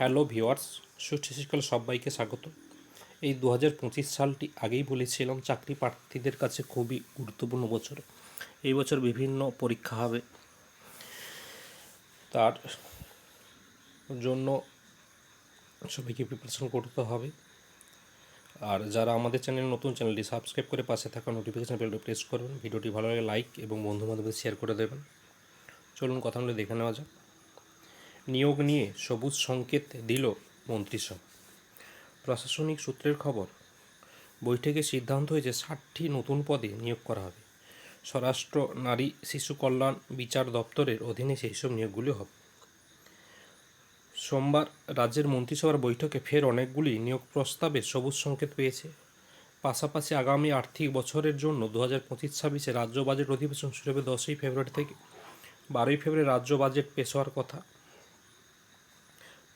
Hello viewers সুশীষকাল সবাইকে স্বাগত। এই দু হাজার পঁচিশ সালটি আগেই বলেছিলাম, চাকরি প্রার্থীদের কাছে খুবই গুরুত্বপূর্ণ বছর। এই বছর বিভিন্ন পরীক্ষা হবে। তার জন্য সবাইকে প্রিপারেশন করতে হবে। আর যারা আমাদের চ্যানেল নতুন চ্যানেলটি সাবস্ক্রাইব করে পাশে থাকা নোটিফিকেশন বেলটা প্রেস করবেন। ভিডিওটি ভালো লাগে লাইক এবং বন্ধু বান্ধবদের শেয়ার করে দেবেন। চলুন কথা বলে দেখে নেওয়া যাক। নিয়োগ নিয়ে সবুজ সংকেত দিল মন্ত্রিসভা। প্রশাসনিক সূত্রের খবর, বৈঠকে সিদ্ধান্ত হয়েছে ষাটটি নতুন পদে নিয়োগ করা হবে। স্বরাষ্ট্র, নারী, শিশু কল্যাণ, বিচার দপ্তরের অধীনে সেই সব নিয়োগগুলি হবে। সোমবার রাজ্যের মন্ত্রিসভার বৈঠকে ফের অনেকগুলি নিয়োগ প্রস্তাবে সবুজ সংকেত পেয়েছে। পাশাপাশি আগামী আর্থিক বছরের জন্য দু হাজার পঁচিশ ছাব্বিশে রাজ্য বাজেট অধিবেশন শুরু হবে দশই ফেব্রুয়ারি থেকে। বারোই ফেব্রুয়ারি রাজ্য বাজেট পেশ হওয়ার কথা।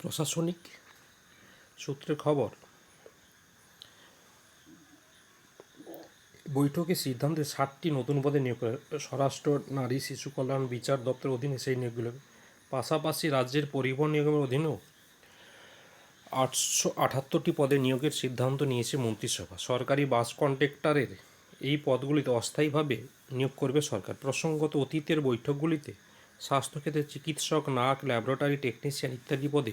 প্রশাসনিক সূত্রের খবর, বৈঠকে সিদ্ধান্তে ষাটটি নতুন পদে নিয়োগ করে স্বরাষ্ট্র, নারী, শিশু কল্যাণ, বিচার দপ্তরের অধীনে সেই নিয়োগগুলো। পাশাপাশি রাজ্যের পরিবহন নিগমের অধীনেও আটশো আটাত্তরটি পদে নিয়োগের সিদ্ধান্ত নিয়েছে মন্ত্রিসভা। সরকারি বাস কন্ট্রাক্টরের এই পদগুলিতে অস্থায়ীভাবে নিয়োগ করবে সরকার। প্রসঙ্গত, অতীতের বৈঠকগুলিতে স্বাস্থ্যক্ষেত্রে চিকিৎসক নাক ল্যাবরেটরি টেকনিশিয়ান ইত্যাদি পদে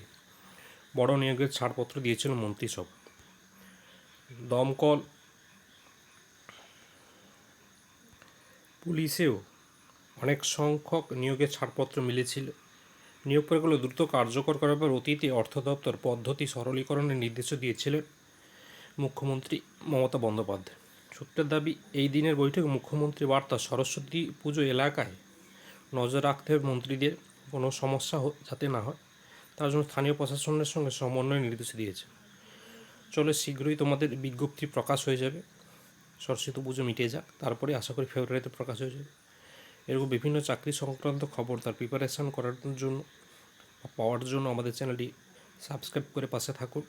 বড় নিয়োগের ছাড়পত্র দিয়েছিল মন্ত্রিসভা। দমকল পুলিশেও অনেক সংখ্যক নিয়োগের ছাড়পত্র মিলেছিল। নিয়োগ প্রক্রিয়াগুলো দ্রুত কার্যকর করার অতীতে অর্থ দপ্তর পদ্ধতি সরলীকরণের নির্দেশও দিয়েছিলেন মুখ্যমন্ত্রী মমতা বন্দ্যোপাধ্যায়। সূত্রের দাবি, এই দিনের বৈঠকে মুখ্যমন্ত্রী বার্তা সরস্বতী পুজো এলাকায় নজর রাখতে হবে মন্ত্রীদের। কোনো সমস্যা যাতে না হয়। তার জন্য স্থানীয় প্রশাসনের সঙ্গে সমন্বয় নির্দেশ দিয়েছে, চলে শীঘ্রই তোমাদের বিজ্ঞপ্তি প্রকাশ হয়ে যাবে। সরস্বতী পুজো মিটে যাক, তারপরে আশা করি ফেব্রুয়ারিতে প্রকাশ হয়ে যাবে। এরকম বিভিন্ন চাকরি সংক্রান্ত খবর তার প্রিপারেশান করার জন্য পাওয়ার জন্য আমাদের চ্যানেলটি সাবস্ক্রাইব করে পাশে থাকুন।